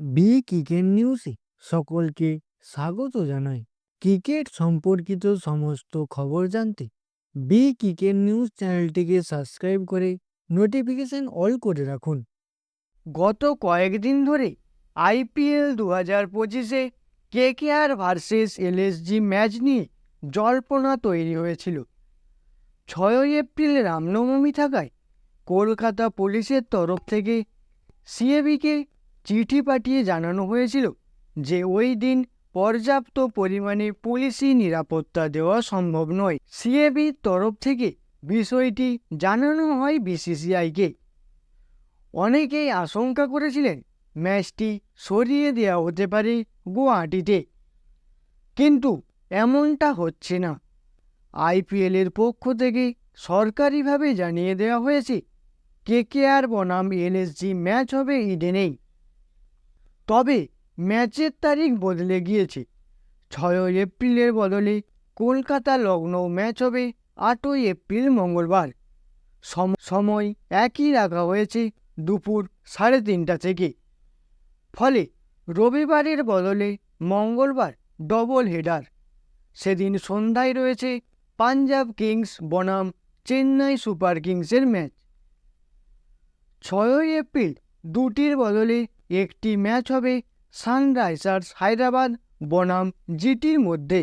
B cricket নিউজে সকলকে স্বাগত জানাই। ক্রিকেট সম্পর্কিত সমস্ত খবর জানতে বি ক্রিকেট নিউজ চ্যানেলটিকে সাবস্ক্রাইব করে নোটিফিকেশন অল করে রাখুন। গত কয়েকদিন ধরে আইপিএল দু হাজার পঁচিশে কেকেআর ভার্সেস এলএসজি ম্যাচ নিয়ে জল্পনা তৈরি হয়েছিল। ছয়ই এপ্রিল রামনবমী থাকায় কলকাতা পুলিশের তরফ থেকে সিএবিকে চিঠি পাঠিয়ে জানানো হয়েছিল যে ওই দিন পর্যাপ্ত পরিমাণে পুলিশি নিরাপত্তা দেওয়া সম্ভব নয়। সিএবির তরফ থেকে বিষয়টি জানানো হয় বিসিসিআইকে। অনেকেই আশঙ্কা করেছিলেন ম্যাচটি সরিয়ে দেওয়া হতে পারে গুয়াহাটিতে। কিন্তু এমনটা হচ্ছে না। আইপিএলের পক্ষ থেকে সরকারিভাবে জানিয়ে দেওয়া হয়েছে কেকেআর বনাম এলএসজি ম্যাচ হবে ইডেনেই। তবে ম্যাচের তারিখ বদলে গিয়েছে। ছয়ই এপ্রিলের বদলে কলকাতা লখনৌ ম্যাচ হবে আটই এপ্রিল মঙ্গলবার। সময় একই রাখা হয়েছে দুপুর সাড়ে তিনটা থেকে। ফলে রবিবারের বদলে মঙ্গলবার ডবল হেডার সেদিন সন্ধ্যায় রয়েছে পাঞ্জাব কিংস বনাম চেন্নাই সুপার কিংসের ম্যাচ। ছয়ই এপ্রিল দুটির বদলে একটি ম্যাচ হবে সানরাইজার্স হায়দ্রাবাদ বনাম জিটির মধ্যে।